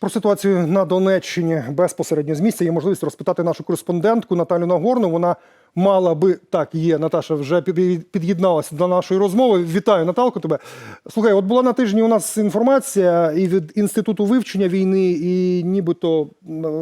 Про ситуацію на Донеччині безпосередньо з місця є можливість розпитати нашу кореспондентку Наталю Нагорну. Вона мала би так є. Наташа вже під'єдналася до нашої розмови. Вітаю, Наталко. Тебе слухай. От була на тижні у нас інформація і від інституту вивчення війни, і нібито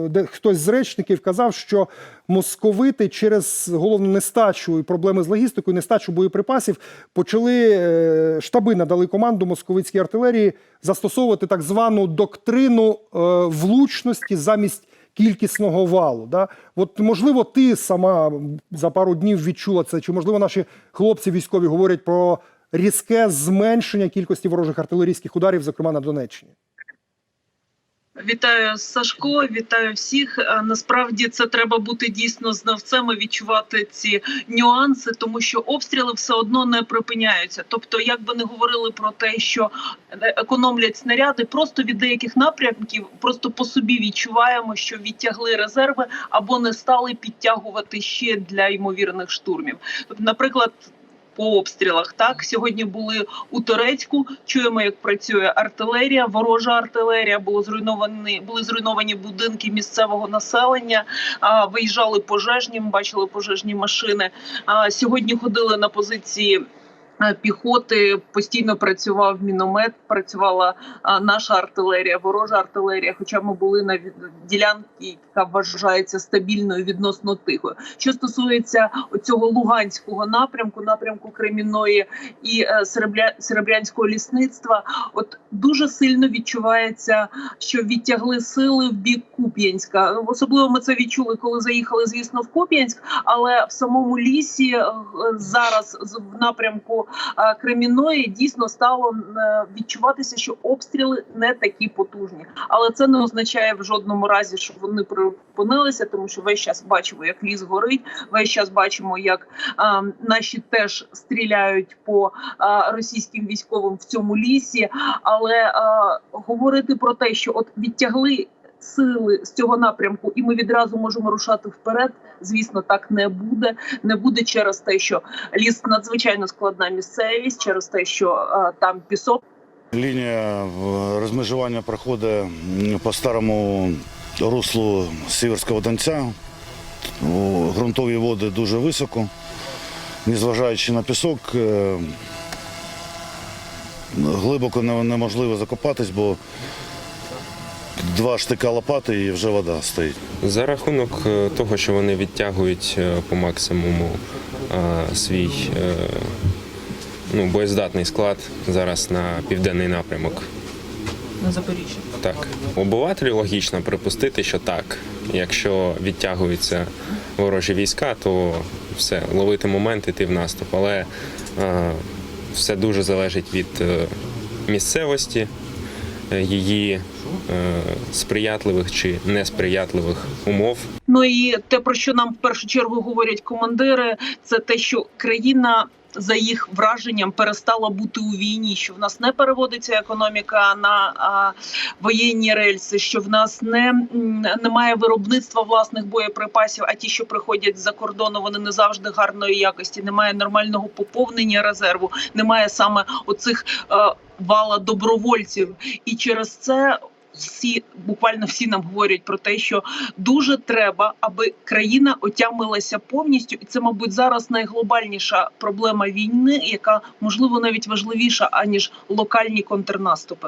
де хтось з речників казав, що московити через головну нестачу і проблеми з логістикою, нестачу боєприпасів почали е, штаби надали команду московицькій артилерії застосовувати так звану доктрину е, влучності замість кількісного валу. Да? От можливо, ти сама за пару днів відчула це, чи можливо наші хлопці військові говорять про різке зменшення кількості ворожих артилерійських ударів, зокрема на Донеччині. Вітаю Сашко, вітаю всіх. Насправді це треба бути дійсно знавцем і відчувати ці нюанси, тому що обстріли все одно не припиняються. Тобто, як би не говорили про те, що е, економлять снаряди, просто від деяких напрямків, просто по собі відчуваємо, що відтягли резерви або не стали підтягувати ще для ймовірних штурмів. Тобто, наприклад. По обстрілах так сьогодні були у Турецьку. Чуємо, як працює артилерія, ворожа артилерія. Було зруйновані були зруйновані будинки місцевого населення. А виїжджали пожежні. Бачили пожежні машини. А сьогодні ходили на позиції. Е, Піхоти постійно працював міномет, працювала а, наша артилерія, ворожа артилерія. Хоча ми були на ділянці, яка вважається стабільною відносно тихою. Що стосується цього луганського напрямку, напрямку Кремінної і е, Серебря... Серебрянського лісництва, от дуже сильно відчувається, що відтягли сили в бік Куп'янська. Особливо ми це відчули, коли заїхали, звісно, в Куп'янськ, але в самому лісі е, зараз в напрямку Кремінної дійсно стало е, відчуватися, що обстріли не такі потужні. Але це не означає в жодному разі, що вони припинилися, тому що весь час бачимо, як ліс горить. Весь час бачимо, як а, наші теж стріляють по а, російським військовим в цьому лісі. Але а, говорити про те, що от відтягли. Сили з цього напрямку, і ми відразу можемо рушати вперед. Звісно, так не буде. Не буде через те, що ліс надзвичайно складна місцевість, через те, що а, там пісок. Лінія е, розмежування проходить по старому руслу Сіверського Донця. У Ґрунтові води дуже високо. Незважаючи на пісок, е, глибоко неможливо закопатись, бо два штика лопати і вже вода стоїть. За рахунок е, того, що вони відтягують е, по максимуму е, свій ну, боєздатний склад зараз на південний напрямок. На Запоріжжі. Так, обивателю логічно припустити, що так. Якщо відтягуються ворожі війська, то все, ловити момент, іти в наступ. Але е, все дуже залежить від е, місцевості, її е, сприятливих чи несприятливих умов. Ну і те, про що нам в першу чергу говорять командири, це те, що країна. За їх враженням перестала бути у війні, що в нас не переводиться економіка на а, воєнні рельси, що в нас не немає виробництва власних боєприпасів, а ті, що приходять з-за кордону, вони не завжди гарної якості. Немає нормального поповнення резерву, немає саме оцих е, вала добровольців, і через це всі буквально всі нам говорять про те, що дуже треба, аби країна отямилася повністю, і це, мабуть, зараз найглобальніша проблема війни, яка можливо навіть важливіша аніж локальні контрнаступи.